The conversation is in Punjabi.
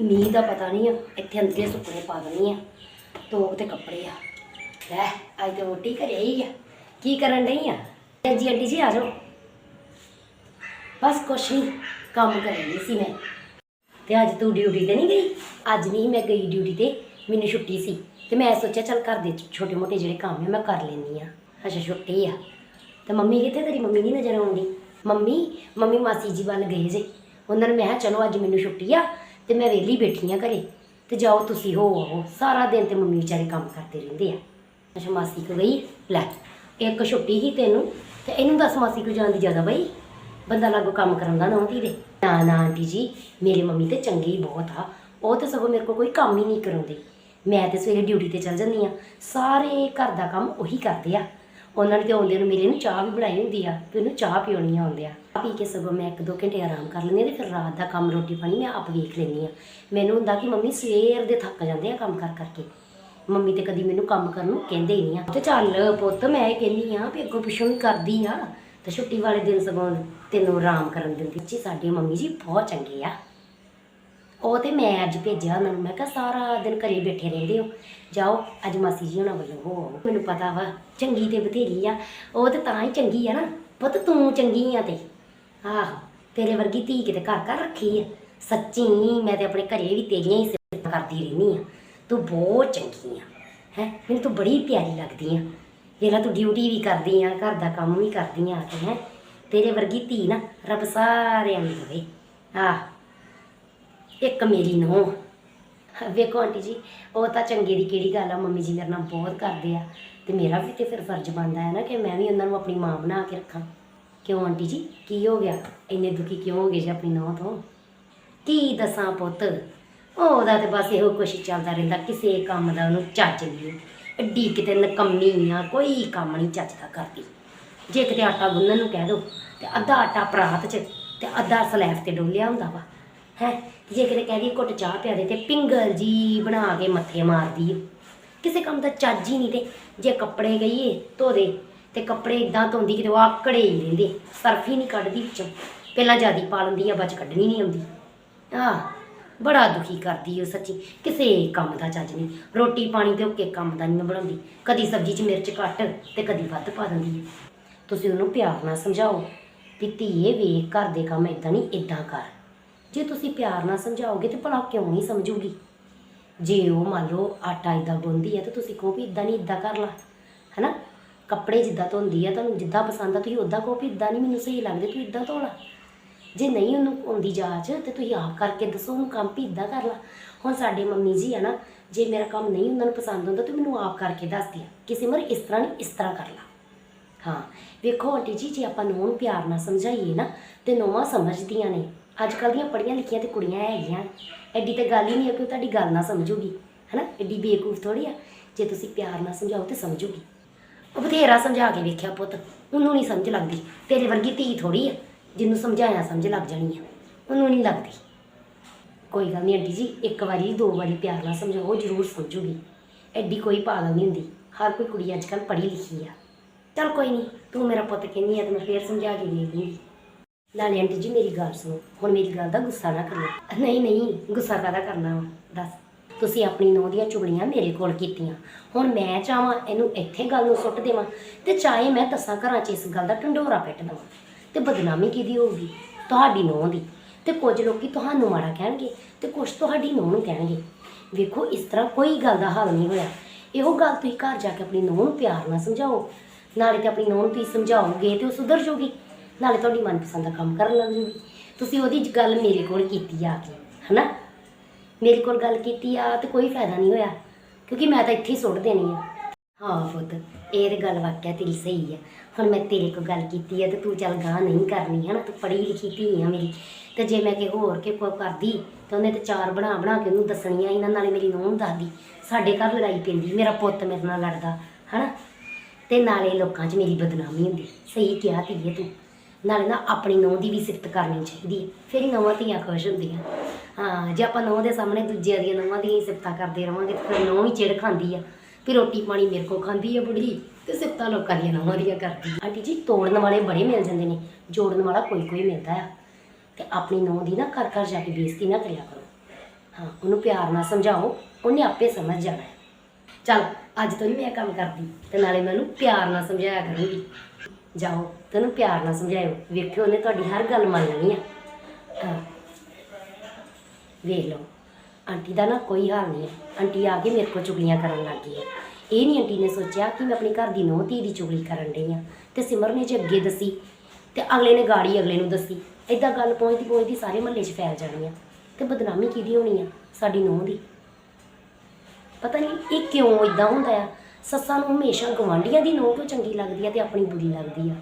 ਮੀਂਹ ਦਾ ਪਤਾ ਨਹੀਂ ਆ, ਇੱਥੇ ਅੰਦਰੇ ਸੁੱਕਣੇ ਪਾ ਦੇਣੀ ਆ ਤੋਕ ਤੇ ਕੱਪੜੇ ਆ। ਲੈ, ਅੱਜ ਤੇ ਰੋਟੀ ਘਰੇ ਹੀ ਆ, ਕੀ ਕਰਨ ਡਈ ਆ? ਜੀ, ਆਂਟੀ ਜੀ, ਆ ਜਾਓ। ਬਸ ਕੁਛ ਨਹੀਂ, ਕੰਮ ਕਰ ਰਹੀ ਸੀ ਮੈਂ। ਤੇ ਅੱਜ ਤੂੰ ਡਿਊਟੀ ਤੇ ਨਹੀਂ ਗਈ? ਅੱਜ ਨਹੀਂ ਮੈਂ ਗਈ ਡਿਊਟੀ ਤੇ, ਮੈਨੂੰ ਛੁੱਟੀ ਸੀ। ਤੇ ਮੈਂ ਸੋਚਿਆ, ਚੱਲ ਘਰ ਦੇ ਛੋਟੇ ਮੋਟੇ ਜਿਹੜੇ ਕੰਮ ਆ, ਮੈਂ ਕਰ ਲੈਂਦੀ ਆ। ਅੱਛਾ, ਛੁੱਟੀ ਆ। ਤੇ ਮੰਮੀ ਕਿੱਥੇ, ਤੇਰੀ ਮੰਮੀ ਨਹੀਂ ਨਜ਼ਰ ਆਉਂਦੀ? ਮੰਮੀ ਮੰਮੀ ਮਾਸੀ ਜੀ ਵੱਲ ਗਏ ਜੇ। ਉਹਨਾਂ ਨੇ ਮੈਂ ਕਿਹਾ, ਚਲੋ ਅੱਜ ਮੈਨੂੰ ਛੁੱਟੀ ਆ ਤੇ ਮੈਂ ਵਿਹਲੀ ਬੈਠੀ ਆ ਘਰੇ, ਤੇ ਜਾਓ ਤੁਸੀਂ ਹੋ ਆਓ। ਸਾਰਾ ਦਿਨ ਤੇ ਮੰਮੀ ਵਿਚਾਰੇ ਕੰਮ ਕਰਦੇ ਰਹਿੰਦੇ ਆ। ਅੱਛਾ ਮਾਸੀ ਕੋ ਗਈ, ਲੈ, ਇੱਕ ਛੁੱਟੀ ਹੀ ਤੈਨੂੰ, ਤੇ ਇਹਨੂੰ ਦੱਸ ਮਾਸੀ ਕੋ ਜਾਣ ਦੀ ਜ਼ਿਆਦਾ ਬਈ। ਬੰਦਾ ਲਾਗੋ ਕੰਮ ਕਰਾਉਂਦਾ ਨਾ ਹੁੰਦੀ ਦੇ। ਨਾ ਨਾ, ਆਂਟੀ ਜੀ, ਮੇਰੇ ਮੰਮੀ ਤੇ ਚੰਗੀ ਬਹੁਤ ਆ। ਉਹ ਤੇ ਸਗੋਂ ਮੇਰੇ ਕੋਲ ਕੋਈ ਕੰਮ ਹੀ ਨਹੀਂ ਕਰਾਉਂਦੀ। ਮੈਂ ਤੇ ਸਵੇਰੇ ਡਿਊਟੀ ਤੇ ਚਲ ਜਾਂਦੀ ਆ। ਸਾਰੇ ਘਰ ਦਾ ਕੰਮ ਉਹੀ ਕਰਦੇ ਆ। ਉਹਨਾਂ ਨੇ ਤੇ ਆਉਂਦੇ ਨੂੰ ਮੇਰੇ ਨੂੰ ਚਾਹ ਵੀ ਬਣਾਈ ਹੁੰਦੀ ਆ, ਤੇ ਉਹਨੂੰ ਚਾਹ ਪਿਉਣੀ ਆਉਂਦੇ ਆ ਚਾਹ ਪੀ ਕੇ ਸਗੋਂ ਮੈਂ ਇੱਕ ਦੋ ਘੰਟੇ ਆਰਾਮ ਕਰ ਲੈਂਦੀ ਆ ਤੇ ਫਿਰ ਰਾਤ ਦਾ ਕੰਮ ਰੋਟੀ ਪਾਣੀ ਮੈਂ ਆਪ ਵੇਖ ਲੈਂਦੀ ਆ ਮੈਨੂੰ ਹੁੰਦਾ ਕਿ ਮੰਮੀ ਸਵੇਰ ਦੇ ਥੱਕ ਜਾਂਦੇ ਆ ਕੰਮ ਕਰ ਕਰਕੇ। ਮੰਮੀ ਤੇ ਕਦੀ ਮੈਨੂੰ ਕੰਮ ਕਰਨ ਨੂੰ ਕਹਿੰਦੇ ਹੀ ਨਹੀਂ ਆ। ਤੇ ਚੱਲ ਪੁੱਤ, ਮੈਂ ਇਹ ਕਹਿੰਦੀ ਆ ਵੀ ਅੱਗੋਂ ਪਿੱਛੋਂ ਵੀ ਕਰਦੀ ਆ। ਤੇ ਛੁੱਟੀ ਵਾਲੇ ਦਿਨ ਸਗੋਂ ਤੈਨੂੰ ਆਰਾਮ ਕਰਨ ਦਿੰਦੀ। ਜੀ, ਸਾਡੇ ਮੰਮੀ ਜੀ ਬਹੁਤ ਚੰਗੇ ਆ। ਉਹ ਤੇ ਮੈਂ ਅੱਜ ਭੇਜਿਆ ਉਹਨਾਂ ਨੂੰ ਮੈਂ ਕਿਹਾ ਸਾਰਾ ਦਿਨ ਘਰੇ ਬੈਠੇ ਰਹਿੰਦੇ ਹੋ। ਜਾਓ, ਅੱਜ ਮਾਸੀ ਜੀ ਉਹਨਾਂ ਵੱਲੋਂ ਹੋ ਆਓ। ਮੈਨੂੰ ਪਤਾ ਵਾ, ਚੰਗੀ ਤੇ ਬਥੇਰੀ ਆ। ਉਹ ਤੇ ਤਾਂ ਹੀ ਚੰਗੀ ਆ ਨਾ। ਪੁੱਤ ਤੂੰ ਚੰਗੀ ਆ ਤੇ। ਆਹੋ, ਤੇਰੇ ਵਰਗੀ ਧੀ ਕਿਤੇ ਘਰ ਘਰ ਰੱਖੀ ਆ। ਸੱਚੀ ਮੈਂ ਤੇ ਆਪਣੇ ਘਰੇ ਵੀ ਤੇਰੀਆਂ ਹੀ ਸਿਫਤਾਂ ਕਰਦੀ ਰਹਿੰਦੀ ਆ। ਤੂੰ ਬਹੁਤ ਚੰਗੀ ਆ। ਹੈ, ਮੈਨੂੰ ਤੂੰ ਬੜੀ ਪਿਆਰੀ ਲੱਗਦੀ ਆ। ਜਿਹੜਾ ਤੂੰ ਡਿਊਟੀ ਵੀ ਕਰਦੀ ਆ, ਘਰ ਦਾ ਕੰਮ ਵੀ ਕਰਦੀ ਆ ਕੇ ਹੈ। ਤੇਰੇ ਵਰਗੀ ਧੀ ਨਾ, ਰੱਬ ਸਾਰਿਆਂ ਨੂੰ ਦੇਵੇ। ਆਹ। ਇੱਕ ਮੇਰੀ ਨੂੰਹ। ਵੇਖੋ ਆਂਟੀ ਜੀ, ਉਹ ਤਾਂ ਚੰਗੇ ਦੀ ਕਿਹੜੀ ਗੱਲ ਆ, ਮੰਮੀ ਜੀ ਮੇਰੇ ਨਾਲ ਬਹੁਤ ਕਰਦੇ ਆ। ਤੇ ਮੇਰਾ ਵੀ ਤੇ ਫਿਰ ਫਰਜ਼ ਬਣਦਾ ਹੈ ਨਾ ਕਿ ਮੈਂ ਵੀ ਉਹਨਾਂ ਨੂੰ ਆਪਣੀ ਮਾਂ ਬਣਾ ਕੇ ਰੱਖਾਂ। ਕਿਉਂ ਆਂਟੀ ਜੀ? ਕੀ ਹੋ ਗਿਆ? ਇੰਨੇ ਦੁਖੀ ਕਿਉਂ ਹੋ ਗਏ ਜੀ ਆਪਣੀ ਨੂੰਹ ਤੋਂ? ਕੀ ਦੱਸਾਂ ਪੁੱਤ? ਉਹਦਾ ਤੇ ਬਸ ਇਹੋ ਕੁਛ ਚੱਲਦਾ ਰਹਿੰਦਾ, ਕਿਸੇ ਕੰਮ ਦਾ ਉਹਨੂੰ ਚੱਜ ਨਹੀਂ। ਐਡੀ ਕਿਤੇ ਨਕੰਮੀ ਆ, ਕੋਈ ਕੰਮ ਨਹੀਂ ਚੱਜ ਦਾ ਕਰਦੀ। ਜੇ ਕਿਤੇ ਆਟਾ ਗੁੰਨਣ ਨੂੰ ਕਹਿ ਦੋ, ਤੇ ਅੱਧਾ ਆਟਾ ਪਰਾਤ 'ਚ ਤੇ ਅੱਧਾ ਸਲੈਬ ਤੇ ਡੋਲਿਆ ਹੁੰਦਾ ਵਾ। ਹੈ? ਜੇ ਕਿਤੇ ਕਹਿ ਦੀ ਘੁੱਟ ਚਾਹ ਪਿਆ ਦੇ ਤੇ ਪਿੰਗਲ ਜੀ ਬਣਾ ਕੇ ਮੱਥੇ ਮਾਰਦੀ ਏ। ਕਿਸੇ ਕੰਮ ਦਾ ਚੱਜ ਹੀ ਨਹੀਂ ਤੇ। ਜੇ ਕੱਪੜੇ ਗਈਏ ਧੋ ਦੇ ਤੇ ਕੱਪੜੇ ਇਦਾਂ ਧੋਂਦੀ ਕਿਤੇ ਉਹ ਆਕੜੇ ਹੀ ਰਹਿੰਦੇ। ਸਰਫ ਹੀ ਨਹੀਂ ਕੱਢਦੀ ਵਿੱਚੋਂ। ਪਹਿਲਾਂ ਜਿਆਦੀ ਪਾ ਲੈਂਦੀ ਆ, ਬਾਅਦ ਕੱਢਣੀ ਨਹੀਂ ਆਉਂਦੀ। ਆਹ, ਬੜਾ ਦੁਖੀ ਕਰਦੀ ਉਹ ਸੱਚੀ। ਕਿਸੇ ਕੰਮ ਦਾ ਚੱਜ ਨਹੀਂ। ਰੋਟੀ ਪਾਣੀ ਤੇ ਉਹ ਕੇ ਕੰਮ ਦਾ ਨਹੀਂ ਬਣਾਉਂਦੀ। ਕਦੀ ਸਬਜ਼ੀ 'ਚ ਮਿਰਚ ਘੱਟ ਤੇ ਕਦੀ ਵੱਧ ਪਾ ਦਿੰਦੀ ਹੈ ਤੁਸੀਂ ਉਹਨੂੰ ਪਿਆਰ ਨਾਲ ਸਮਝਾਓ ਵੀ ਧੀਏ ਵੇਖ ਘਰ ਦੇ ਕੰਮ ਇਦਾਂ ਨਹੀਂ ਇਦਾਂ ਕਰ। ਜੇ ਤੁਸੀਂ ਪਿਆਰ ਨਾਲ ਸਮਝਾਓਗੇ ਤੇ ਭਲਾ ਕਿਉਂ ਨਹੀਂ ਸਮਝੂਗੀ? ਜੇ ਉਹ ਮੰਨ ਲਓ ਆਟਾ ਇਦਾਂ ਗੁੰਦੀ ਹੈ ਤੇ ਤੁਸੀਂ ਕਹੋ ਵੀ ਇਦਾਂ ਨਹੀਂ ਇਦਾਂ ਕਰ ਲਾ, ਹੈਨਾ? ਕੱਪੜੇ ਜਿੱਦਾਂ ਧੋਂਦੀ ਆ, ਤੁਹਾਨੂੰ ਜਿੱਦਾਂ ਪਸੰਦ ਆ, ਤੁਸੀਂ ਉਦਾਂ ਕਹੋ ਵੀ ਇਦਾਂ ਨਹੀਂ ਮੈਨੂੰ ਸਹੀ ਲੱਗਦੇ ਤੂੰ ਇਦਾਂ ਧੋ ਲਾ। ਜੇ ਨਹੀਂ ਉਹਨੂੰ ਆਉਂਦੀ ਜਾਚ ਤੇ ਤੁਸੀਂ ਆਪ ਕਰਕੇ ਦੱਸੋ ਉਹਨੂੰ ਕੰਮ ਵੀ ਇਦਾਂ ਕਰ ਲਾ। ਹੁਣ ਸਾਡੇ ਮੰਮੀ ਜੀ ਆ ਨਾ, ਜੇ ਮੇਰਾ ਕੰਮ ਨਹੀਂ ਉਹਨਾਂ ਨੂੰ ਪਸੰਦ ਹੁੰਦਾ ਤੇ ਮੈਨੂੰ ਆਪ ਕਰਕੇ ਦੱਸਦੀ ਆ ਕਿ ਸਿਮਰ ਇਸ ਤਰ੍ਹਾਂ ਨਹੀਂ, ਇਸ ਤਰ੍ਹਾਂ ਕਰ ਲਾ। ਹਾਂ, ਵੇਖੋ ਆਂਟੀ ਜੀ, ਜੇ ਆਪਾਂ ਨੂੰਹ ਨੂੰ ਪਿਆਰ ਨਾਲ ਸਮਝਾਈਏ ਨਾ ਤੇ ਨੂੰਹਾਂ ਸਮਝਦੀਆਂ ਨੇ। ਅੱਜ ਕੱਲ੍ਹ ਦੀਆਂ ਪੜ੍ਹੀਆਂ ਲਿਖੀਆਂ ਤੇ ਕੁੜੀਆਂ ਹੈਗੀਆਂ। ਐਡੀ ਤੇ ਗੱਲ ਹੀ ਨਹੀਂ ਹੈ ਕਿ ਉਹ ਤੁਹਾਡੀ ਗੱਲ ਨਾ ਸਮਝੂਗੀ, ਹੈਨਾ? ਐਡੀ ਬੇਵਕੂਫ ਥੋੜੀ ਆ। ਜੇ ਤੁਸੀਂ ਪਿਆਰ ਨਾਲ ਸਮਝਾਓ ਤੇ ਸਮਝੂਗੀ। ਉਹ ਬਥੇਰਾ ਸਮਝਾ ਕੇ ਵੇਖਿਆ ਪੁੱਤ, ਉਹਨੂੰ ਨਹੀਂ ਸਮਝ ਲੱਗਦੀ। ਤੇਰੇ ਵਰਗੀ ਧੀ ਥੋੜੀ ਆ, ਜਿਹਨੂੰ ਸਮਝਾਇਆ ਸਮਝ ਲੱਗ ਜਾਣੀ ਆ। ਉਹਨੂੰ ਨਹੀਂ ਲੱਗਦੀ। ਕੋਈ ਗੱਲ ਨਹੀਂ ਆਂਟੀ ਜੀ, ਇੱਕ ਵਾਰੀ, ਦੋ ਵਾਰੀ ਪਿਆਰ ਨਾਲ ਸਮਝਾਓ ਜ਼ਰੂਰ ਸਮਝੂਗੀ। ਐਡੀ ਕੋਈ ਪਾਗਲ ਨਹੀਂ ਹੁੰਦੀ। ਹਰ ਕੋਈ ਕੁੜੀ ਅੱਜ ਕੱਲ੍ਹ ਪੜ੍ਹੀ ਲਿਖੀ ਆ। ਚਲ ਕੋਈ ਨਹੀਂ, ਤੂੰ ਮੇਰਾ ਪੁੱਤ ਕਹਿੰਦੀ ਆ ਤੇ ਮੈਂ ਫੇਰ ਸਮਝਾ ਕੇ ਵੇਖ ਲੂੰਗੀ। ਨਾਲੇ ਆਂਟੀ ਜੀ, ਮੇਰੀ ਗੱਲ ਸੁਣੋ। ਹੁਣ ਮੇਰੀ ਗੱਲ ਦਾ ਗੁੱਸਾ ਨਾ ਕਰਿਓ। ਨਹੀਂ ਨਹੀਂ, ਗੁੱਸਾ ਕਾਹਦਾ ਕਰਨਾ ਵਾ? ਦੱਸ। ਤੁਸੀਂ ਆਪਣੀ ਨੂੰਹ ਦੀਆਂ ਚੁਗਲੀਆਂ ਮੇਰੇ ਕੋਲ ਕੀਤੀਆਂ। ਹੁਣ ਮੈਂ ਚਾਹਾਂ ਇਹਨੂੰ ਇੱਥੇ ਗੱਲ ਨੂੰ ਸੁੱਟ ਦੇਵਾਂ ਤੇ ਚਾਹੇ ਮੈਂ ਦਸਾਂ ਘਰਾਂ 'ਚ ਇਸ ਗੱਲ ਦਾ ਢੰਡੋਰਾ ਪਿੱਟ ਦੇਵਾਂ ਤੇ ਬਦਨਾਮੀ ਕਿਹਦੀ ਹੋਊਗੀ? ਤੁਹਾਡੀ ਨੂੰਹ ਦੀ। ਤੇ ਕੁਝ ਲੋਕੀ ਤੁਹਾਨੂੰ ਮਾੜਾ ਕਹਿਣਗੇ ਤੇ ਕੁਝ ਤੁਹਾਡੀ ਨੂੰਹ ਨੂੰ ਕਹਿਣਗੇ। ਵੇਖੋ, ਇਸ ਤਰ੍ਹਾਂ ਕੋਈ ਗੱਲ ਦਾ ਹੱਲ ਨਹੀਂ ਹੋਇਆ। ਇਹੋ ਗੱਲ ਤੁਸੀਂ ਘਰ ਜਾ ਕੇ ਆਪਣੀ ਨੂੰਹ ਨੂੰ ਪਿਆਰ ਨਾਲ ਸਮਝਾਓ। ਨਾਲੇ ਤੇ ਆਪਣੀ ਨੂੰਹ ਨੂੰ ਤੁਸੀਂ ਸਮਝਾਓਗੇ ਤੇ ਉਹ ਸੁਧਰ ਜਾਊਗੀ। ਨਾਲੇ ਤੁਹਾਡੀ ਮਨਪਸੰਦ ਦਾ ਕੰਮ ਕਰਨ ਲੱਗ ਜੂਗੀ। ਤੁਸੀਂ ਉਹਦੀ ਗੱਲ ਮੇਰੇ ਕੋਲ ਕੀਤੀ ਆ ਕੇ, ਹਨਾ? ਮੇਰੇ ਕੋਲ ਗੱਲ ਕੀਤੀ ਆ ਤੇ ਕੋਈ ਫਾਇਦਾ ਨਹੀਂ ਹੋਇਆ, ਕਿਉਂਕਿ ਮੈਂ ਤਾਂ ਇੱਥੇ ਹੀ ਸੁੱਟ ਦੇਣੀ ਆ। ਹਾਂ ਪੁੱਤ, ਇਹ ਤੇ ਗੱਲ ਵਾਕਿਆ ਤੇਰੀ ਸਹੀ ਆ। ਹੁਣ ਮੈਂ ਤੇਰੇ ਕੋਲ ਗੱਲ ਕੀਤੀ ਆ ਤੇ ਤੂੰ ਚੱਲ ਗਾਂ ਨਹੀਂ ਕਰਨੀ, ਹਨਾ? ਤੂੰ ਪੜ੍ਹੀ ਲਿਖੀ ਧੀ ਆ ਮੇਰੀ। ਤੇ ਜੇ ਮੈਂ ਕਿ ਹੋਰ ਕਿ ਕੋਈ ਕਰਦੀ, ਤਾਂ ਉਹਨੇ ਤੇ ਚਾਰ ਬਣਾ ਬਣਾ ਕੇ ਉਹਨੂੰ ਦੱਸਣੀਆਂ ਇਹਨਾਂ ਨਾਲੇ ਮੇਰੀ ਨੂੰਹ ਨੂੰ ਦੱਸਦੀ। ਸਾਡੇ ਘਰ ਲੜਾਈ ਪੈਂਦੀ, ਮੇਰਾ ਪੁੱਤ ਮੇਰੇ ਨਾਲ ਲੜਦਾ, ਹਨਾ? ਤੇ ਨਾਲੇ ਲੋਕਾਂ 'ਚ ਮੇਰੀ ਬਦਨਾਮੀ ਹੁੰਦੀ, ਸਹੀ ਕਿਹਾ ਧੀਏ ਤੂੰ। ਨਾਲੇ ਨਾ ਆਪਣੀ ਨੂੰਹ ਦੀ ਵੀ ਸਿਫਤ ਕਰਨੀ ਚਾਹੀਦੀ ਹੈ। ਫਿਰ ਹੀ ਨਵਾਂ ਧੀਆਂ ਖੁਸ਼ ਹੁੰਦੀਆਂ। ਹਾਂ, ਜੇ ਆਪਾਂ ਨੂੰਹ ਦੇ ਸਾਹਮਣੇ ਦੂਜਿਆਂ ਦੀਆਂ ਨੂੰਹਾਂ ਦੀਆਂ ਹੀ ਸਿਫਤਾਂ ਕਰਦੇ ਰਵਾਂਗੇ ਤਾਂ ਫਿਰ ਨੂੰਹ ਹੀ ਚਿੜ ਖਾਂਦੀ ਆ। ਫਿਰ ਰੋਟੀ ਪਾਣੀ ਮੇਰੇ ਕੋਲ ਖਾਂਦੀ ਆ ਬੁੜੀ ਤੇ ਸਿਫਤਾਂ ਲੋਕਾਂ ਦੀਆਂ ਨੂੰਹਾਂ ਦੀਆਂ ਕਰਦੀ ਆਂਟੀ ਜੀ, ਤੋੜਨ ਵਾਲੇ ਬੜੇ ਮਿਲ ਜਾਂਦੇ ਨੇ। ਜੋੜਨ ਵਾਲਾ ਕੋਈ ਕੋਈ ਮਿਲਦਾ ਆ। ਤੇ ਆਪਣੀ ਨੂੰਹ ਦੀ ਨਾ ਘਰ ਘਰ ਜਾ ਕੇ ਬੇਇੱਜ਼ਤੀ ਨਾ ਕਰਿਆ ਕਰੋ। ਹਾਂ, ਉਹਨੂੰ ਪਿਆਰ ਨਾਲ ਸਮਝਾਓ, ਉਹਨੇ ਆਪੇ ਸਮਝ ਜਾਣਾ। ਹੈ। ਚੱਲ, ਅੱਜ ਤੋਂ ਨਹੀਂ ਮੈਂ ਇਹ ਕੰਮ ਕਰਦੀ ਤੇ ਨਾਲੇ ਮੈਂ ਉਹਨੂੰ ਪਿਆਰ ਨਾਲ ਸਮਝਾਇਆ ਕਰੂੰਗੀ। ਜਾਓ, ਤੈਨੂੰ ਪਿਆਰ ਨਾਲ ਸਮਝਾਇਓ। ਵੇਖਿਓ, ਉਹਨੇ ਤੁਹਾਡੀ ਹਰ ਗੱਲ ਮੰਨ ਲੈਣੀ ਆ। ਹਾਂ। ਵੇਖ ਲਓ, ਆਂਟੀ ਦਾ ਨਾ ਕੋਈ ਹਾਲ ਨਹੀਂ ਹੈ। ਆਂਟੀ ਆ ਕੇ ਮੇਰੇ ਕੋਲ ਚੁਗਲੀਆਂ ਕਰਨ ਲੱਗ ਗਈ ਹੈ। ਇਹ ਨਹੀਂ ਆਂਟੀ ਨੇ ਸੋਚਿਆ ਕਿ ਮੈਂ ਆਪਣੀ ਘਰ ਦੀ ਨੂੰਹ ਧੀ ਦੀ ਚੁਗਲੀ ਕਰਨ ਡਈ ਆ ਤੇ ਸਿਮਰ ਨੇ ਜੇ ਅੱਗੇ ਦੱਸੀ, ਤੇ ਅਗਲੇ ਨੇ ਗਾੜੀ ਅਗਲੇ ਨੂੰ ਦੱਸੀ। ਏਦਾਂ ਗੱਲ ਪਹੁੰਚਦੀ ਪਹੁੰਚਦੀ ਸਾਰੇ ਮਹੱਲੇ 'ਚ ਫੈਲ ਜਾਣੀ ਆ। ਤੇ ਬਦਨਾਮੀ ਕਿਹਦੀ ਹੋਣੀ ਆ? ਸਾਡੀ ਨੂੰਹ ਦੀ। ਪਤਾ ਨਹੀਂ, ਇਹ ਕਿਉਂ ਇਦਾਂ ਹੁੰਦਾ ਆ? ਸੱਸਾਂ ਨੂੰ ਹਮੇਸ਼ਾ ਗਵਾਂਢੀਆਂ ਦੀ ਨੂੰਹ ਕਿਉਂ ਚੰਗੀ ਲੱਗਦੀ ਆ ਤੇ ਆਪਣੀ ਬੁਰੀ ਲੱਗਦੀ ਆ।